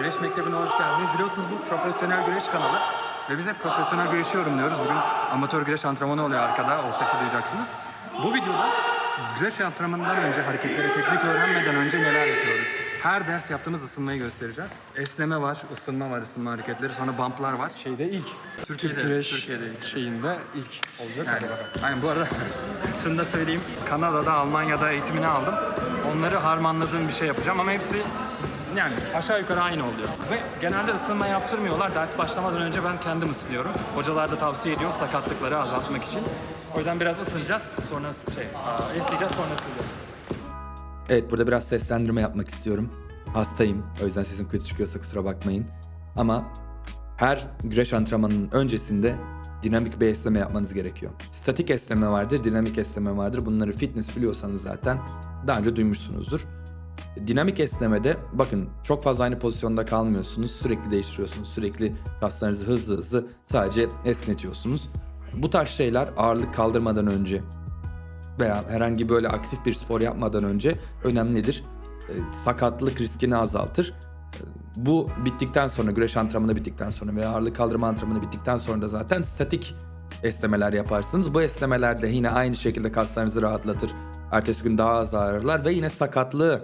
Güreş Mektebi'ne hoş geldiniz. Biliyorsunuz bu profesyonel güreş kanalı. Ve biz hep profesyonel güreşiyorum diyoruz. Bugün amatör güreş antrenmanı oluyor arkada. O sesi duyacaksınız. Bu videoda güreş antrenmanından önce, hareketleri teknik öğrenmeden önce neler yapıyoruz? Her ders yaptığımız ısınmayı göstereceğiz. Esneme var, ısınma var, ısınma hareketleri. Sonra bumplar var. Şeyde ilk. Türkiye'de, güreş Türkiye'de ilk. şeyinde ilk olacak. Yani, aynen bu arada şunu da söyleyeyim. Kanada'da, Almanya'da eğitimini aldım. Onları harmanladığım bir şey yapacağım ama hepsi yani aşağı yukarı aynı oluyor. Ve genelde ısınma yaptırmıyorlar. Ders başlamadan önce ben kendim ısınıyorum. Hocalar da tavsiye ediyor sakatlıkları azaltmak için. O yüzden biraz ısınacağız. Sonra şey, aa, esneyeceğiz sonra ısınacağız. Evet burada biraz seslendirme yapmak istiyorum. Hastayım. O yüzden sesim kötü çıkıyorsa kusura bakmayın. Ama her güreş antrenmanının öncesinde dinamik bir esneme yapmanız gerekiyor. Statik esneme vardır, dinamik esneme vardır. Bunları fitness biliyorsanız zaten daha önce duymuşsunuzdur. Dinamik esnemede bakın çok fazla aynı pozisyonda kalmıyorsunuz. Sürekli değiştiriyorsunuz. Sürekli kaslarınızı hızlı hızlı sadece esnetiyorsunuz. Bu tarz şeyler ağırlık kaldırmadan önce veya herhangi böyle aktif bir spor yapmadan önce önemlidir. E, sakatlık riskini azaltır. E, Bu bittikten sonra, güreş antrenmanı bittikten sonra veya ağırlık kaldırma antrenmanı bittikten sonra da zaten statik esnemeler yaparsınız. Bu esnemeler de yine aynı şekilde kaslarınızı rahatlatır. Ertesi gün daha az ağrırlar ve yine sakatlığı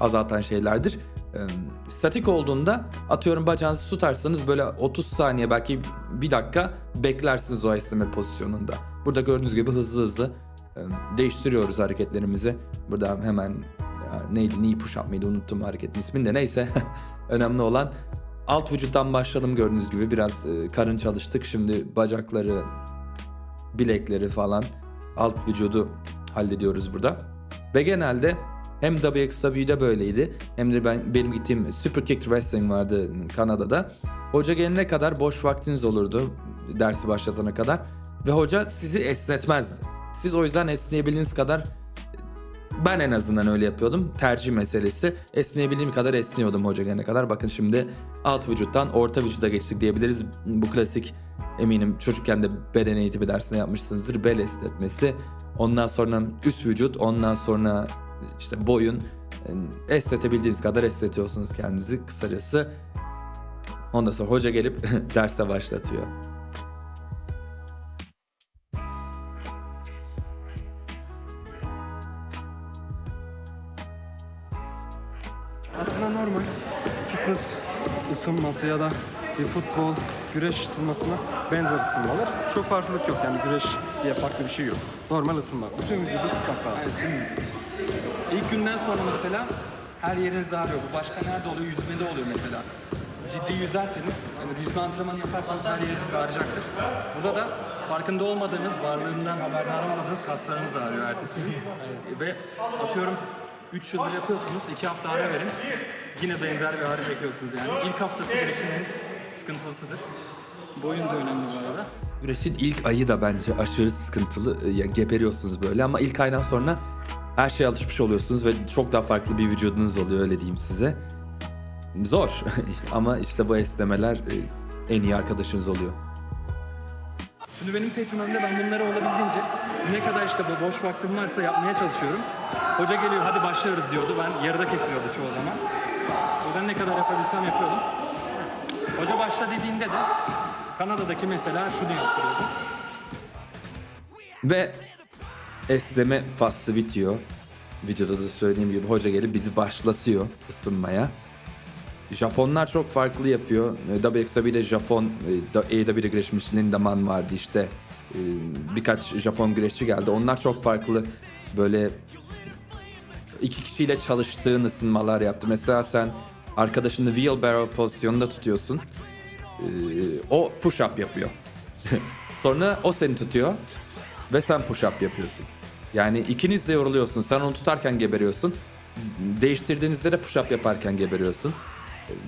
azaltan şeylerdir. Statik olduğunda atıyorum bacağınızı tutarsanız böyle 30 saniye belki bir dakika beklersiniz o esneme pozisyonunda. Burada gördüğünüz gibi hızlı hızlı değiştiriyoruz hareketlerimizi. Burada hemen neydi knee push up mıydı unuttum hareketin ismini de neyse. Önemli olan alt vücuttan başladım gördüğünüz gibi biraz e, karın çalıştık. Şimdi bacakları, bilekleri falan alt vücudu hallediyoruz burada. Ve genelde hem WXW'de böyleydi hem de ben benim gittiğim Super Kick Wrestling vardı Kanada'da. Hoca gelene kadar boş vaktiniz olurdu dersi başlatana kadar ve hoca sizi esnetmezdi. Siz o yüzden esneyebildiğiniz kadar ben en azından öyle yapıyordum. Tercih meselesi. Esneyebildiğim kadar esniyordum hoca gelene kadar. Bakın şimdi alt vücuttan orta vücuda geçtik diyebiliriz. Bu klasik eminim çocukken de beden eğitimi dersinde yapmışsınızdır. Bel esnetmesi. Ondan sonra üst vücut. Ondan sonra işte boyun. Esnetebildiğiniz kadar esnetiyorsunuz kendinizi kısacası. Ondan sonra hoca gelip derse başlatıyor. Aslında normal fitness ısınması ya da bir futbol, güreş ısınmasına benzer ısınmalar. Çok farklılık yok yani güreş diye farklı bir şey yok. Normal ısınma. Bütün vücudu ısıtmak lazım. İlk günden sonra mesela her yeriniz ağrıyor. Bu başka nerede oluyor? Yüzmede oluyor mesela. Ciddi yüzerseniz, yani yüzme antrenmanı yaparsanız her yeriniz ağrıyacaktır. Burada da farkında olmadığınız, varlığından haberdar olmadığınız kaslarınız ağrıyor ertesi gün. Ve atıyorum 3 yıldır yapıyorsunuz, 2 hafta ara verin. Yine benzer bir ağrı çekiyorsunuz yani. İlk haftası güreşin en sıkıntılısıdır. Boyun da önemli bu arada. Güreşin ilk ayı da bence aşırı sıkıntılı. Ya geberiyorsunuz böyle ama ilk aydan sonra her şeye alışmış oluyorsunuz ve çok daha farklı bir vücudunuz oluyor öyle diyeyim size. Zor ama işte bu esnemeler e, en iyi arkadaşınız oluyor. Şimdi benim tecrübemde ben bunları olabildiğince ne kadar işte bu boş vaktim varsa yapmaya çalışıyorum. Hoca geliyor hadi başlıyoruz diyordu. Ben yarıda kesiliyordu çoğu zaman. O yüzden ne kadar yapabilsem yapıyordum. Hoca başla dediğinde de Kanada'daki mesela şunu yaptırıyordu. Ve esneme faslı bitiyor. Videoda da söylediğim gibi hoca gelip bizi başlatıyor ısınmaya. Japonlar çok farklı yapıyor. WXW'de Japon, e, AEW'de güreşmiş Lindaman vardı işte. E, Birkaç Japon güreşçi geldi. Onlar çok farklı böyle iki kişiyle çalıştığın ısınmalar yaptı. Mesela sen arkadaşını wheelbarrow pozisyonunda tutuyorsun. E, O push up yapıyor. Sonra o seni tutuyor ve sen push up yapıyorsun. Yani ikiniz de yoruluyorsun. Sen onu tutarken geberiyorsun. Değiştirdiğinizde de push up yaparken geberiyorsun.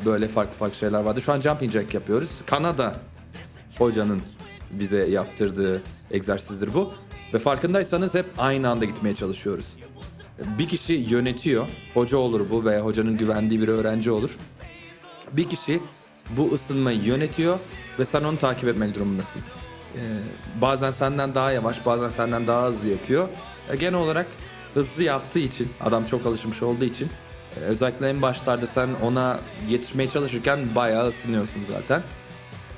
Böyle farklı farklı şeyler vardı. Şu an jumping jack yapıyoruz. Kanada hocanın bize yaptırdığı egzersizdir bu. Ve farkındaysanız hep aynı anda gitmeye çalışıyoruz. Bir kişi yönetiyor. Hoca olur bu veya hocanın güvendiği bir öğrenci olur. Bir kişi bu ısınmayı yönetiyor ve sen onu takip etmek durumundasın. Ee, bazen senden daha yavaş, bazen senden daha hızlı yapıyor. E, genel olarak hızlı yaptığı için, adam çok alışmış olduğu için Ee, özellikle en başlarda sen ona yetişmeye çalışırken bayağı ısınıyorsun zaten.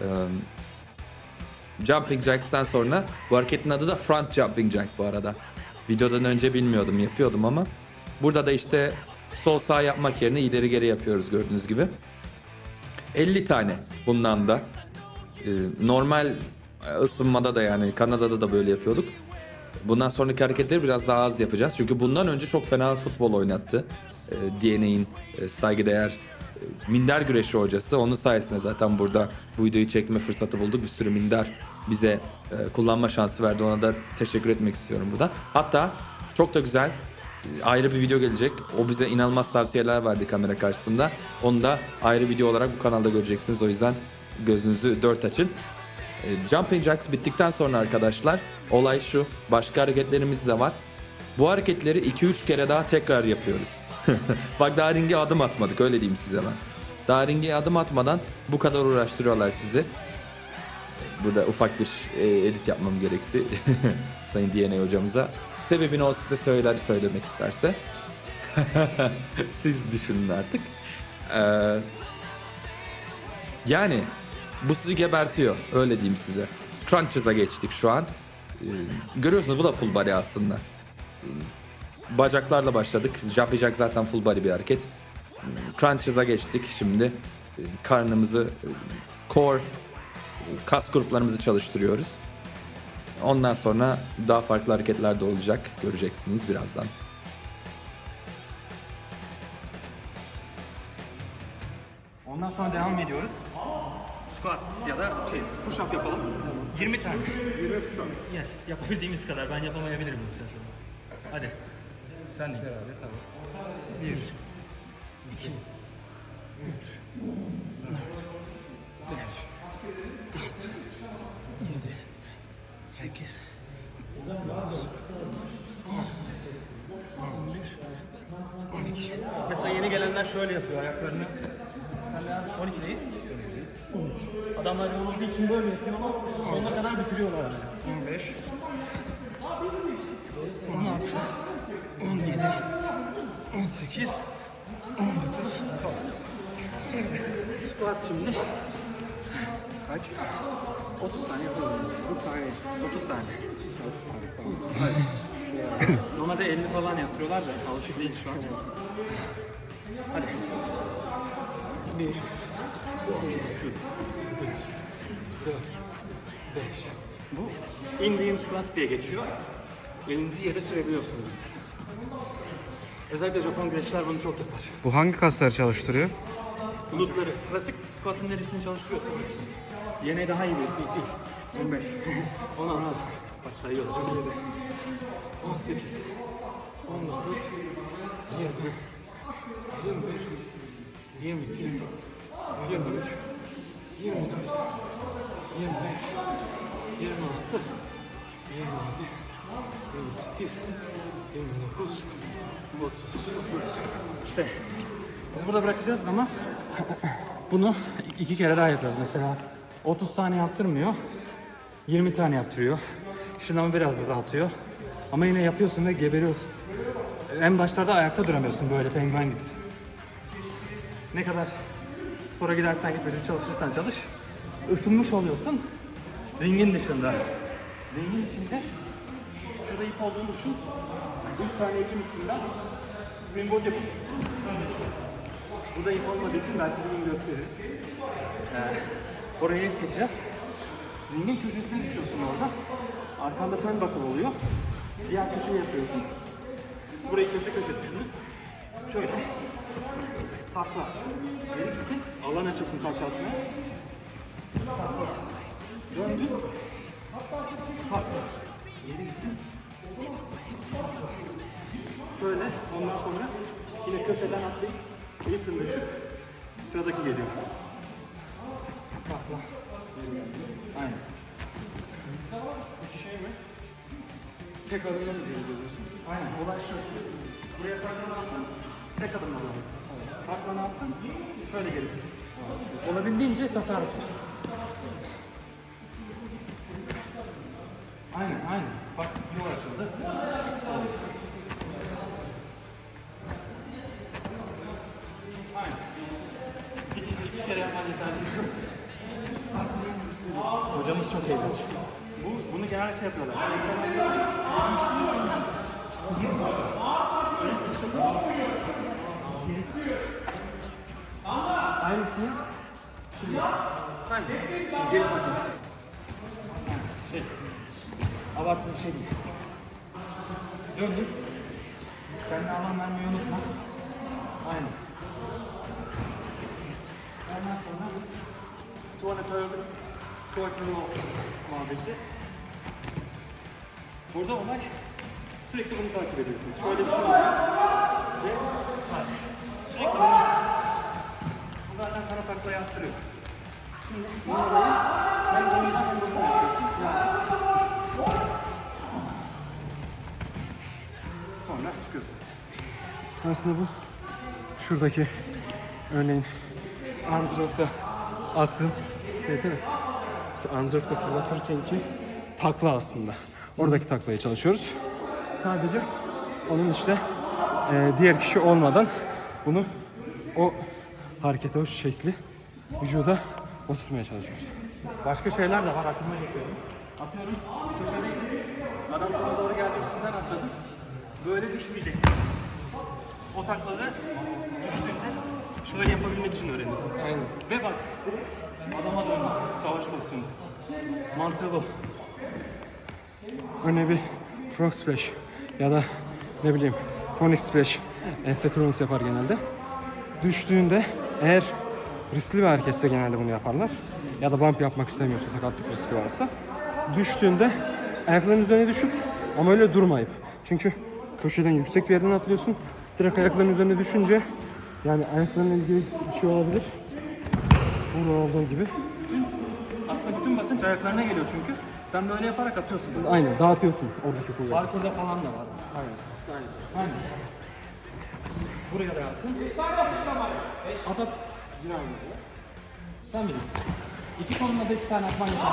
Ee, jumping Jacks'ten sonra bu hareketin adı da Front Jumping Jack bu arada. Videodan önce bilmiyordum yapıyordum ama burada da işte sol sağ yapmak yerine ileri geri yapıyoruz gördüğünüz gibi. 50 tane bundan da. Ee, normal ısınmada da yani Kanada'da da böyle yapıyorduk. Bundan sonraki hareketleri biraz daha az yapacağız. Çünkü bundan önce çok fena futbol oynattı. Ee, DNA'in e, saygıdeğer e, minder güreşi hocası. Onun sayesinde zaten burada bu videoyu çekme fırsatı bulduk. Bir sürü minder bize e, kullanma şansı verdi. Ona da teşekkür etmek istiyorum burada. Hatta çok da güzel e, ayrı bir video gelecek. O bize inanılmaz tavsiyeler verdi kamera karşısında. Onu da ayrı video olarak bu kanalda göreceksiniz. O yüzden gözünüzü dört açın. E, Jumping Jacks bittikten sonra arkadaşlar olay şu. Başka hareketlerimiz de var. Bu hareketleri 2-3 kere daha tekrar yapıyoruz. Bak daha ringe adım atmadık öyle diyeyim size ben. Daha ringe adım atmadan bu kadar uğraştırıyorlar sizi. Burada ufak bir e, edit yapmam gerekti. Sayın DNA hocamıza. Sebebini o size söyler söylemek isterse. Siz düşünün artık. Ee, yani bu sizi gebertiyor. Öyle diyeyim size. Crunches'a geçtik şu an. Ee, görüyorsunuz bu da full body aslında. Ee, Bacaklarla başladık. Jumping jack zaten full body bir hareket. Ee, Crunches'a geçtik şimdi. Karnımızı, e, core, e, kas gruplarımızı çalıştırıyoruz. Ondan sonra daha farklı hareketler de olacak. Göreceksiniz birazdan. Ondan sonra devam ediyoruz. Squat ya da şey, push up yapalım. 20 tane. 20 push up. Yes, yapabildiğimiz kadar. Ben yapamayabilirim mesela şu an. Hadi. Sen de. Beraber tamam. 1 2 3 4 5 7 8 12 Mesela yeni gelenler şöyle yapıyor ayaklarını. Sen de 12'deyiz. 13. Adamlar yorulduğu için böyle yapıyor ama sonuna kadar bitiriyorlar. Yani. 15 16 17 18 19 son. Squat şimdi. Kaç? 30 saniye yapıyorum. 30 saniye. 30 saniye. 30 saniye tamam. Normalde 50 falan yaptırıyorlar da alışık değil şu an. Hadi. 1 2 3 4 5 Bu Indian squats diye geçiyor. Elinizi yere sürebiliyorsunuz. Özellikle Japon güreşçiler bunu çok yapar. Bu hangi kasları çalıştırıyor? Glutları, klasik squat'ın neresini çalıştırıyorsa hepsini. Yine daha iyi bir PT. 15, 16, bak sayıyorlar. 17, 18, 19, 20, 21, 22, 23, 24, 25, 26, 27, 28, 29, 30, 30. İşte biz burada bırakacağız ama bunu iki kere daha yapıyoruz. Mesela 30 tane yaptırmıyor, 20 tane yaptırıyor. Şınavı biraz azaltıyor. Ama yine yapıyorsun ve geberiyorsun. En başlarda ayakta duramıyorsun böyle penguen gibisin. Ne kadar spora gidersen git, vücut çalışırsan çalış. ısınmış oluyorsun. Ringin dışında. Ringin içinde şurada ip olduğunu düşün. 3 tane ipin üstünden springboard yapıp. Burada ip olmadığı için belki bir gösteririz. Ee, oraya es geçeceğiz. Ringin köşesine düşüyorsun orada. Arkanda turnbuckle oluyor. Diğer köşeyi yapıyorsun. Burayı köşe köşe düşünün. Şöyle. Takla. Geri gittin. Alan açılsın takla atmaya. Takla. Döndün. Takla. Geri gittin. Şöyle. Ondan sonra yine köşeden atlayıp ipin düşüp sıradaki geliyor. Takla. Aynen. İki şey mi? Tek adımla mı geri dönüyorsun? Aynen. Olay şu. Buraya saklan attın. Tek adımla takla ne yaptın? Şöyle geri git. Olabildiğince tasarruf et. Aynen aynen. Bak yol açıldı. Aynen. İki, iki kere yapman yeterli. Hocamız çok heyecanlı. Bu, bunu genelde şey yapıyorlar. Aynısını Aynen. Geri takın. Şey, abartılı şey değil. Döndün. Kendine alan vermeyi unutma. Aynen. Ondan sonra tuvalet. Tuvaletini o muhabbeti. Burada olay sürekli bunu takip ediyorsunuz. Şöyle bir şey oluyor. Ve hayır. Sürekli bunu taklayı attırıyor. Şimdi ben. Yani. Sonra çıkıyorsun. Aslında bu şuradaki örneğin Android'da attığım desene. Mesela Android'da fırlatırken ki takla aslında. Oradaki taklayı çalışıyoruz. Sadece onun işte e, diğer kişi olmadan bunu o harekete, o şekli vücuda oturtmaya çalışıyoruz. Başka şeyler de var aklıma geliyor. Atıyorum köşedeyim. Adam sana doğru geldi üstünden atladı. Böyle düşmeyeceksin. O taklada düştüğünde şöyle yapabilmek için öğreniyorsun. Aynen. Ve bak adama döndü. Savaş pozisyonu. Mantığı bu. Örneğin bir frog splash ya da ne bileyim conic splash ensetronus yapar genelde. Düştüğünde eğer riskli bir hareketse genelde bunu yaparlar. Ya da bump yapmak istemiyorsa sakatlık riski varsa. Düştüğünde ayakların üzerine düşüp ama öyle durmayıp. Çünkü köşeden yüksek bir yerden atlıyorsun. Direkt ayakların üzerine düşünce yani ayaklarına ilgili bir şey olabilir. Burada olduğu gibi. Aslında bütün basınç ayaklarına geliyor çünkü. Sen böyle yaparak atıyorsun. Aynen dağıtıyorsun oradaki kuvveti. Parkurda falan da var. Aynen. Aynen. Buraya da yaptın. At at. Sen bilirsin. İki kolunla da iki tane atman yeterli.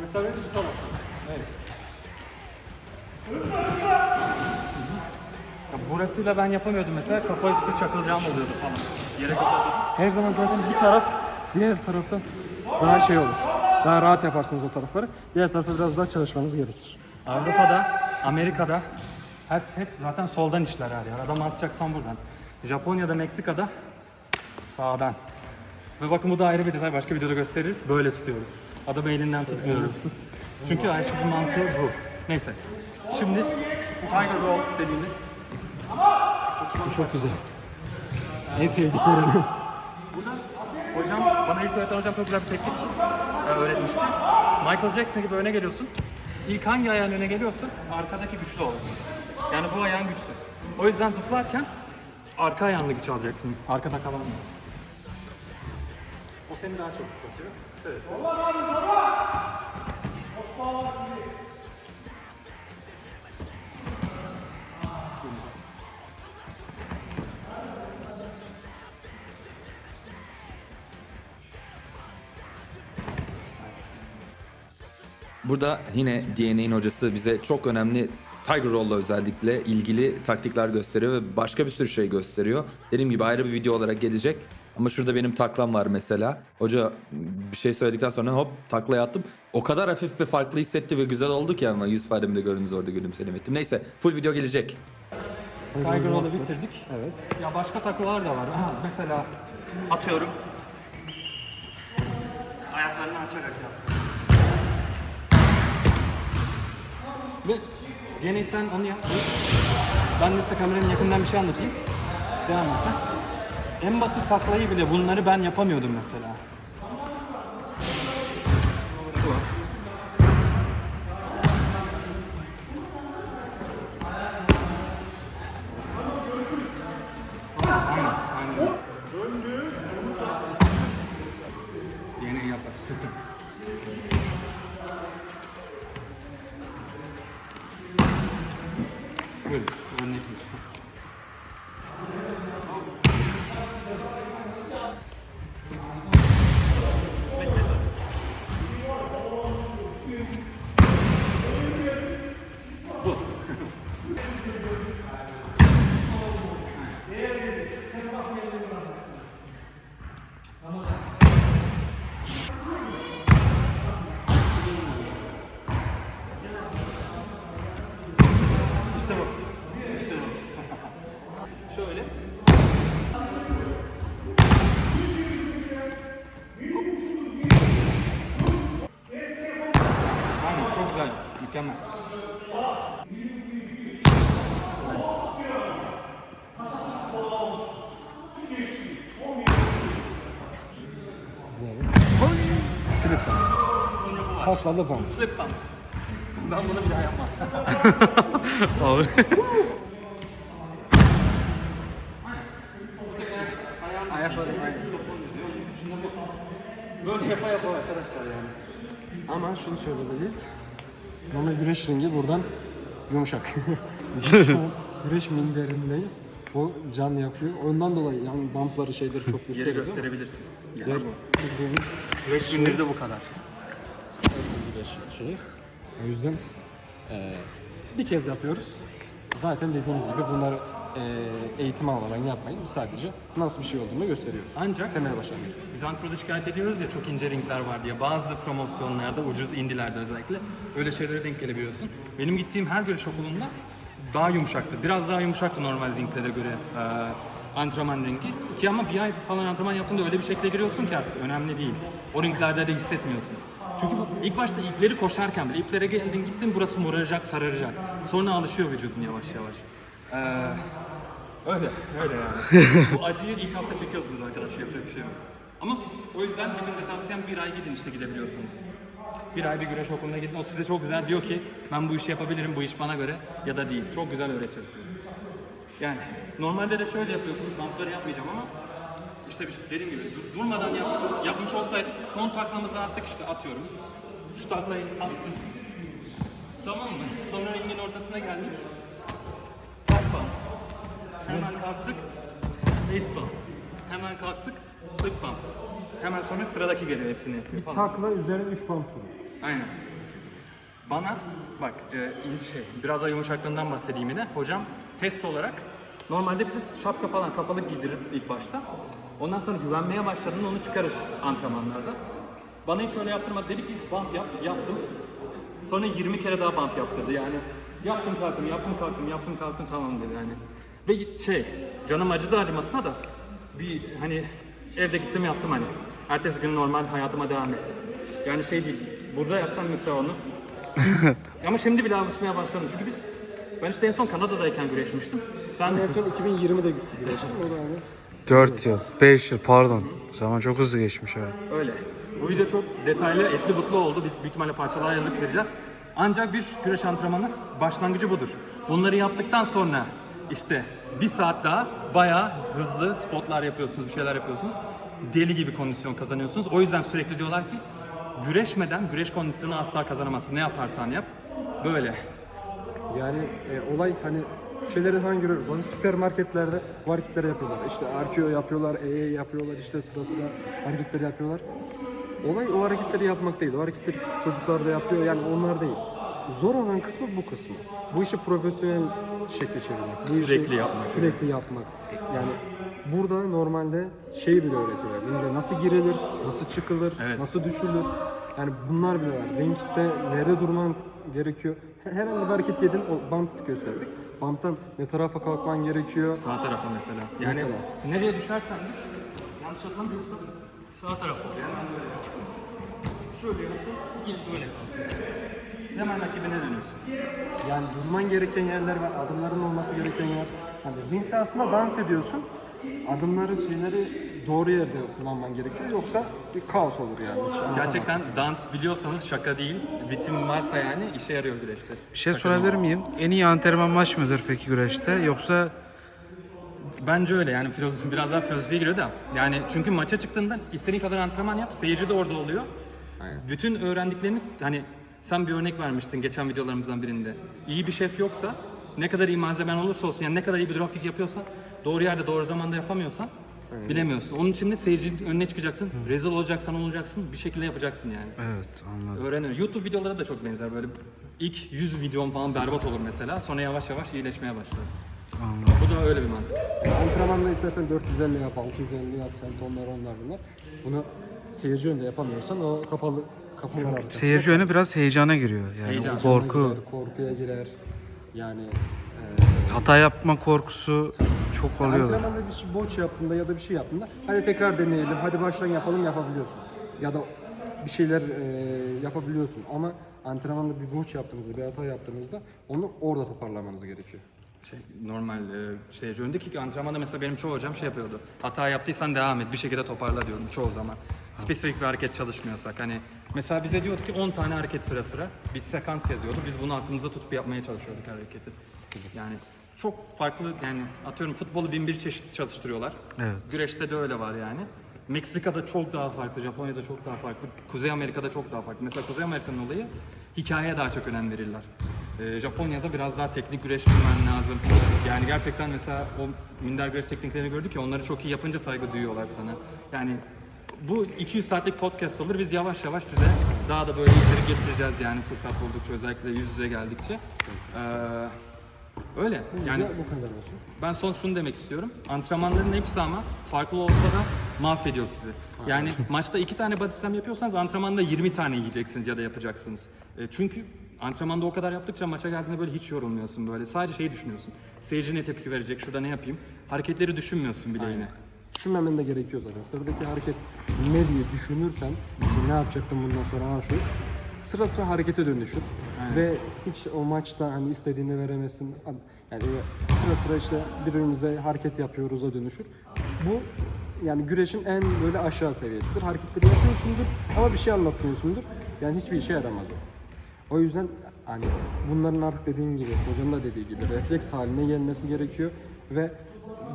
Mesafesi tutamazsın. Evet. Ya burasıyla ben yapamıyordum mesela. Kafa üstü çakılacağım oluyordu falan. Yere kapatıyordum. Her zaman zaten bir taraf diğer taraftan daha şey olur. Daha rahat yaparsınız o tarafları. Diğer tarafa biraz daha çalışmanız gerekir. Avrupa'da, Amerika'da hep, hep zaten soldan işler her yer. Adam atacaksan buradan. Japonya'da, Meksika'da sağdan. Ve bakın bu da ayrı bir detay. Başka videoda gösteririz. Böyle tutuyoruz. Adamı elinden tutmuyoruz. Çünkü aynı şeyin mantığı bu. Neyse. Şimdi Tiger Roll dediğimiz Bu çok güzel. En sevdiklerim. Burada hocam, bana ilk öğreten hocam çok güzel bir teknik e, öğretmişti. Michael Jackson gibi öne geliyorsun. İlk hangi ayağın öne geliyorsa arkadaki güçlü olur. Yani bu ayağın güçsüz. O yüzden zıplarken arka ayağınla güç alacaksın. Arkada kalan mı? O seni daha çok zıplatıyor. Sırası. Burada yine DNA'nin hocası bize çok önemli Tiger Roll'la özellikle ilgili taktikler gösteriyor ve başka bir sürü şey gösteriyor. Dediğim gibi ayrı bir video olarak gelecek. Ama şurada benim taklam var mesela. Hoca bir şey söyledikten sonra hop taklaya attım. O kadar hafif ve farklı hissetti ve güzel oldu ki ama yüz ifademde gördünüz orada gülümsedim ettim. Neyse full video gelecek. Tiger Roll'u bitirdik. Evet. Ya başka taklalar da var. Ha, mesela atıyorum. Ayaklarını açarak yap. Ve gene sen onu yap. Ben de size kameranın yakından bir şey anlatayım. Devam et sen. En basit taklayı bile bunları ben yapamıyordum mesela. Yeni yaparız. Mükemmel. Flip pump. Patladı pump. Flip pump. Ben bunu bir daha yapmam. Abi. Ayakları Böyle yapa yapa arkadaşlar yani. Ama şunu söylemeliyiz. Normal güreş ringi buradan yumuşak. Şu an güreş minderindeyiz. O can yakıyor. Ondan dolayı yani bumpları şeyleri çok Yeri gösteriyor. gösterebilirsin. Diğer Yani bildiğimiz Güreş günleri de bu kadar. şeyi. O yüzden eee, bir kez yapıyoruz. Zaten dediğimiz gibi bunları eee, eğitim almadan yapmayın. Biz sadece nasıl bir şey olduğunu gösteriyoruz. Ancak Temel başlangıç. Biz Ankara'da şikayet ediyoruz ya çok ince ringler var diye. Bazı promosyonlarda, ucuz indilerde özellikle öyle şeylere denk gelebiliyorsun. Benim gittiğim her güreş okulunda daha yumuşaktı. Biraz daha yumuşaktı normal ringlere göre e, antrenman ringi. Ki ama bir ay falan antrenman yaptığında öyle bir şekilde giriyorsun ki artık önemli değil. O ringlerde de hissetmiyorsun. Çünkü ilk başta ipleri koşarken bile iplere geldin gittin burası moraracak, sararacak. Sonra alışıyor vücudun yavaş yavaş. Ee, Öyle, öyle yani. Bu acıyı ilk hafta çekiyorsunuz arkadaşlar, yapacak bir şey yok. Ama o yüzden hepinize tavsiyem bir ay gidin işte gidebiliyorsanız. Bir ay bir güreş okuluna gidin, o size çok güzel diyor ki ben bu işi yapabilirim, bu iş bana göre ya da değil. Çok güzel öğretiyor size. Yani normalde de şöyle yapıyorsunuz, bantları yapmayacağım ama işte şey, dediğim gibi dur- durmadan yapmış, yapmış olsaydık son taklamızı attık işte atıyorum. Şu taklayı attık. Tamam mı? Sonra ringin ortasına geldik. Hemen kalktık. Face bump. Hemen kalktık. Sırt bump. Hemen sonra sıradaki geliyor hepsini yapıyor falan. Takla üzerine 3 pump turu. Aynen. Bana bak e, şey biraz da yumuşaklığından bahsedeyim yine. Hocam test olarak normalde bize şapka falan kafalık giydirir ilk başta. Ondan sonra güvenmeye başladığında onu çıkarır antrenmanlarda. Bana hiç öyle yaptırmadı. Dedi ki bump yap, yaptım. Sonra 20 kere daha bump yaptırdı yani. Yaptım kalktım, yaptım kalktım, yaptım kalktım tamam dedi yani. Ve şey, canım acıdı acımasına da bir hani evde gittim yaptım hani. Ertesi gün normal hayatıma devam ettim. Yani şey değil, burada yapsam mesela onu. Ama şimdi bile alışmaya başladım çünkü biz ben işte en son Kanada'dayken güreşmiştim. Sen En son 2020'de güreştim. O da hani 4 yıl, 5 yıl pardon. Zaman çok hızlı geçmiş abi. Öyle. Bu video çok detaylı, etli butlu oldu. Biz büyük ihtimalle parçalar ayırıp vereceğiz. Ancak bir güreş antrenmanı başlangıcı budur. Bunları yaptıktan sonra işte bir saat daha bayağı hızlı spotlar yapıyorsunuz, bir şeyler yapıyorsunuz. Deli gibi kondisyon kazanıyorsunuz. O yüzden sürekli diyorlar ki güreşmeden güreş kondisyonu asla kazanamazsın. Ne yaparsan yap. Böyle. Yani e, olay hani şeyleri falan görüyoruz. Bazı süpermarketlerde bu hareketleri yapıyorlar. İşte RKO yapıyorlar, EE yapıyorlar, işte sıra sıra hareketleri yapıyorlar. Olay o hareketleri yapmak değil. O hareketleri küçük çocuklar da yapıyor. Yani onlar değil. Zor olan kısmı bu kısmı. Bu işi profesyonel şekilde çevirmek. Bu Sürekli işi yapmak. Sürekli yapmak. Yani burada normalde şeyi bile öğretiyorlar. Ringe nasıl girilir, nasıl çıkılır, Evet. nasıl düşülür. Yani bunlar bile var. Ringde nerede durman gerekiyor. Herhangi bir hareket yedin, o bump gösterdik. Bump'tan ne tarafa kalkman gerekiyor. Sağ tarafa mesela. Yani Mesela. nereye düşersen düş. Yanlış hatırlamıyorsam sağ tarafa oluyor. Hemen böyle. Şöyle yaptın, yine böyle kalkıyorsun. Hemen rakibine dönüyorsun. Yani durman gereken yerler var, adımların olması gereken yer. Hani ringde aslında dans ediyorsun. Adımları, şeyleri doğru yerde kullanman gerekiyor. Yoksa bir kaos olur yani. Hiç anlatamazsın. Gerçekten dans biliyorsanız şaka değil. Ritim varsa yani işe yarıyor güreşte. Bir şey sorabilir miyim? En iyi antrenman maç mıdır peki güreşte? Yoksa Bence öyle yani filozofi, biraz daha filozofiye giriyor da. Yani çünkü maça çıktığında istediğin kadar antrenman yap, seyirci de orada oluyor. Bütün öğrendiklerini hani sen bir örnek vermiştin geçen videolarımızdan birinde. İyi bir şef yoksa ne kadar iyi malzemen olursa olsun yani ne kadar iyi bir dropkick yapıyorsan doğru yerde doğru zamanda yapamıyorsan bilemiyorsun. Onun için de seyircinin önüne çıkacaksın. Rezil olacaksan olacaksın. Bir şekilde yapacaksın yani. evet anladım. Öğreniyor. YouTube videoları da çok benzer böyle. ilk 100 videom falan berbat olur mesela. Sonra yavaş yavaş iyileşmeye başlar. Bu da öyle bir mantık. Yani antrenmanda istersen 450 yap, 650 yap, sen tonlar onlar bunlar. Bunu seyirci önünde yapamıyorsan o kapalı kapılar arkasında. Seyirci önü biraz heyecana giriyor. Yani Heyecan. o korku, girer, korkuya girer. Yani e, hata yapma korkusu çok oluyor. antrenmanda bir şey boş yaptığında ya da bir şey yaptığında hadi tekrar deneyelim, hadi baştan yapalım yapabiliyorsun. Ya da bir şeyler e, yapabiliyorsun ama antrenmanda bir boş yaptığınızda, bir hata yaptığınızda onu orada toparlamanız gerekiyor. Şey, normal e, seyirci önündeki antrenmanda mesela benim çoğu hocam şey yapıyordu. Hata yaptıysan devam et, bir şekilde toparla diyorum çoğu zaman. Spesifik bir hareket çalışmıyorsak. Hani mesela bize diyordu ki 10 tane hareket sıra sıra. Biz sekans yazıyordu. Biz bunu aklımızda tutup yapmaya çalışıyorduk hareketi. Yani çok farklı yani atıyorum futbolu bin bir çeşit çalıştırıyorlar. Evet. Güreşte de öyle var yani. Meksika'da çok daha farklı, Japonya'da çok daha farklı, Kuzey Amerika'da çok daha farklı. Mesela Kuzey Amerika'nın olayı hikayeye daha çok önem verirler. Ee, Japonya'da biraz daha teknik güreş bilmen lazım. Yani gerçekten mesela o minder güreş tekniklerini gördük ya onları çok iyi yapınca saygı duyuyorlar sana. Yani bu 200 saatlik podcast olur. Biz yavaş yavaş size daha da böyle içerik getireceğiz yani fırsat buldukça özellikle yüz yüze geldikçe. Ee, öyle. Yani bu kadar olsun. ben son şunu demek istiyorum. Antrenmanların hepsi ama farklı olsa da mahvediyor sizi. Yani maçta iki tane body slam yapıyorsanız antrenmanda 20 tane yiyeceksiniz ya da yapacaksınız. E, çünkü antrenmanda o kadar yaptıkça maça geldiğinde böyle hiç yorulmuyorsun böyle. Sadece şeyi düşünüyorsun. Seyirci ne tepki verecek, şurada ne yapayım? Hareketleri düşünmüyorsun bile yine. Düşünmemen de gerekiyor zaten. Sıradaki hareket ne diye düşünürsen, ne yapacaktım bundan sonra ha şu, sıra sıra harekete dönüşür. Ve hiç o maçta hani istediğini veremezsin. Yani sıra sıra işte birbirimize hareket yapıyoruz'a dönüşür. Bu yani güreşin en böyle aşağı seviyesidir. Hareketleri yapıyorsundur ama bir şey anlatmıyorsundur. Yani hiçbir işe yaramaz o. O yüzden hani bunların artık dediğin gibi, hocanın da dediği gibi refleks haline gelmesi gerekiyor ve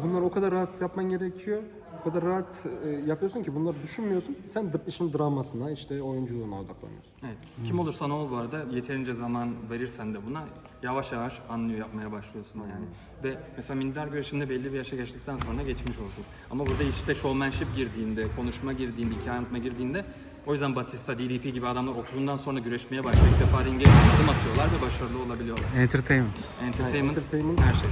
bunları o kadar rahat yapman gerekiyor. O kadar rahat e, yapıyorsun ki bunları düşünmüyorsun. Sen işin dramasına, işte oyunculuğuna odaklanıyorsun. Evet. Kim olursan ol bu arada yeterince zaman verirsen de buna yavaş yavaş anlıyor yapmaya başlıyorsun yani. Ve mesela minder güreşinde belli bir yaşa geçtikten sonra geçmiş olsun. Ama burada işte showmanship girdiğinde, konuşma girdiğinde, hikaye anlatma girdiğinde o yüzden Batista, DDP gibi adamlar 30'undan sonra güreşmeye başlayıp ilk defa ringe adım atıyorlar ve başarılı olabiliyorlar. Entertainment. Entertainment, entertainment- her şey.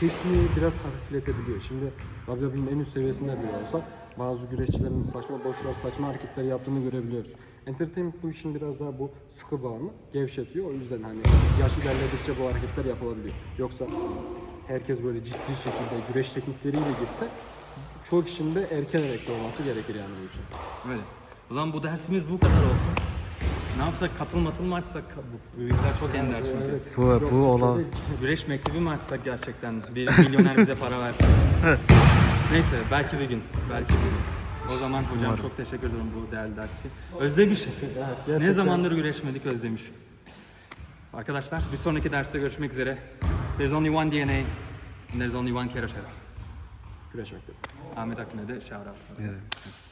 Tekniği biraz hafifletebiliyor. Şimdi WWE'nin en üst seviyesinde bile olsa bazı güreşçilerin saçma boşlar, saçma hareketler yaptığını görebiliyoruz. Entertainment bu işin biraz daha bu sıkı bağını gevşetiyor. O yüzden hani yaş ilerledikçe bu hareketler yapılabiliyor. Yoksa herkes böyle ciddi şekilde güreş teknikleriyle girse çoğu kişinin de erken emekli olması gerekir yani bu işin. Öyle. O zaman bu dersimiz bu kadar olsun. Ne yapsak katıl matıl mı açsak? Bu büyükler çok ender çünkü. Evet. Bu- bu Türkiye'de ola- Güreş mektebi mi açsak gerçekten? Bir milyoner bize para versin. Neyse belki bir gün. Belki bir gün. O zaman hocam çok teşekkür ederim bu değerli ders için. Özlemişiz. Evet, Ne gerçekten. zamandır güreşmedik özlemiş. Arkadaşlar bir sonraki derste görüşmek üzere. There's only one DNA and there's only one Keroşera. Güreşmekte. Ahmet Akın'a de shout out. Evet.